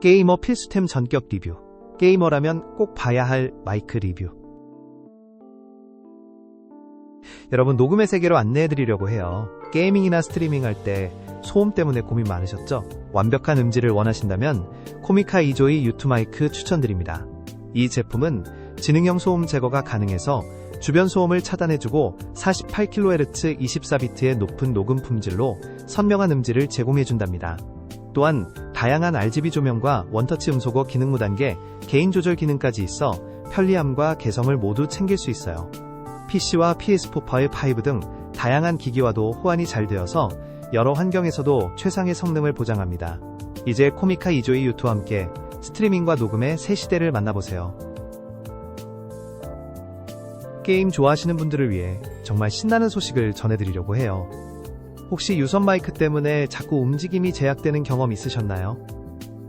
게이머 필수템 전격 리뷰. 게이머라면 꼭 봐야 할 마이크 리뷰. 여러분 녹음의 세계로 안내해드리려고 해요. 게이밍이나 스트리밍 할 때 소음 때문에 고민 많으셨죠? 완벽한 음질을 원하신다면 코미카 2조이 유투 마이크 추천드립니다. 이 제품은 지능형 소음 제거가 가능해서 주변 소음을 차단해주고 48kHz 24비트의 높은 녹음 품질로 선명한 음질을 제공해준답니다. 또한 다양한 RGB 조명과 원터치 음소거 기능 무단계, 개인 조절 기능까지 있어 편리함과 개성을 모두 챙길 수 있어요. PC와 PS4 파일 5등 다양한 기기와도 호환이 잘 되어서 여러 환경에서도 최상의 성능을 보장합니다. 이제 코미카 2조이 유투와 함께 스트리밍과 녹음의 새 시대를 만나보세요. 게임 좋아하시는 분들을 위해 정말 신나는 소식을 전해드리려고 해요. 혹시 유선 마이크 때문에 자꾸 움직임이 제약되는 경험 있으셨나요?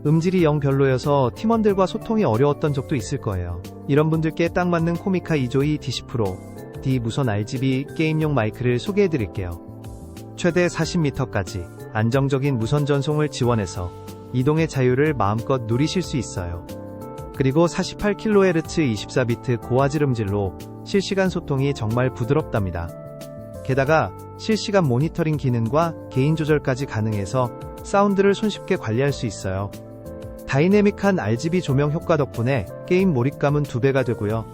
음질이 영 별로여서 팀원들과 소통이 어려웠던 적도 있을 거예요. 이런 분들께 딱 맞는 코미카 2조이 DC 프로 D 무선 RGB 게임용 마이크를 소개해 드릴게요. 최대 40m까지 안정적인 무선 전송을 지원해서 이동의 자유를 마음껏 누리실 수 있어요. 그리고 48kHz 24비트 고화질 음질로 실시간 소통이 정말 부드럽답니다. 게다가 실시간 모니터링 기능과 개인 조절까지 가능해서 사운드를 손쉽게 관리할 수 있어요. 다이내믹한 RGB 조명 효과 덕분에 게임 몰입감은 2배가 되고요.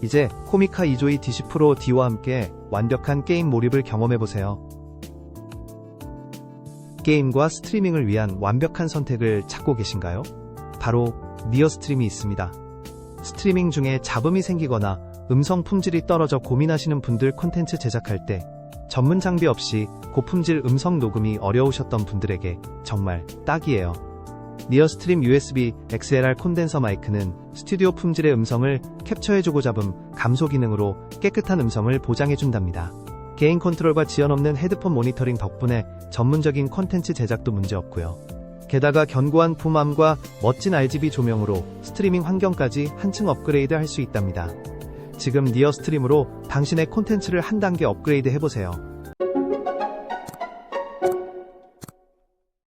이제 코미카 2조이 DC 프로 D와 함께 완벽한 게임 몰입을 경험해보세요. 게임과 스트리밍을 위한 완벽한 선택을 찾고 계신가요? 바로 니어 스트림이 있습니다. 스트리밍 중에 잡음이 생기거나 음성 품질이 떨어져 고민하시는 분들 콘텐츠 제작할 때 전문 장비 없이 고품질 음성 녹음이 어려우셨던 분들에게 정말 딱이에요. 니어스트림 USB XLR 콘덴서 마이크는 스튜디오 품질의 음성을 캡처해주고 잡음, 감소 기능으로 깨끗한 음성을 보장해준답니다. 개인 컨트롤과 지연 없는 헤드폰 모니터링 덕분에 전문적인 콘텐츠 제작도 문제없고요. 게다가 견고한 붐암과 멋진 RGB 조명으로 스트리밍 환경까지 한층 업그레이드 할 수 있답니다. 지금 니어 스트림으로 당신의 콘텐츠를 한 단계 업그레이드 해보세요.